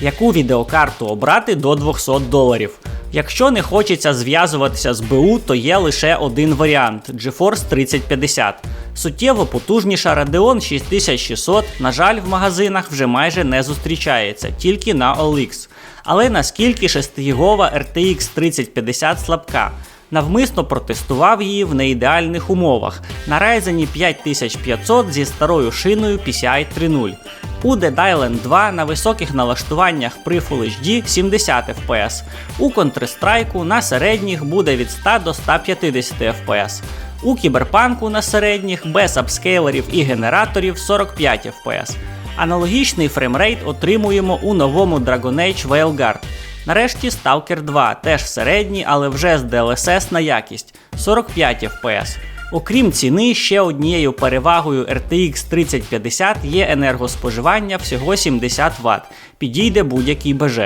Яку відеокарту обрати до 200 доларів? Якщо не хочеться зв'язуватися з БУ, то є лише один варіант GeForce 3050. Суттєво потужніша Radeon 6600, на жаль, в магазинах вже майже не зустрічається, тільки на OLX. Але наскільки 6-гігова RTX 3050 слабка? Навмисно протестував її в неідеальних умовах на Ryzen 5500 зі старою шиною PCI 3.0. У Dead Island 2 на високих налаштуваннях при Full HD 70 FPS. У Counter-Strike на середніх буде від 100 до 150 FPS. У Кіберпанку на середніх без апскейлерів і генераторів 45 FPS. Аналогічний фреймрейт отримуємо у новому Dragon Age Veilguard. Нарешті Stalker 2 теж середній, але вже з DLSS на якість 45 FPS. Окрім ціни, ще однією перевагою RTX 3050 є енергоспоживання всього 70 Вт. Підійде будь-який БЖ.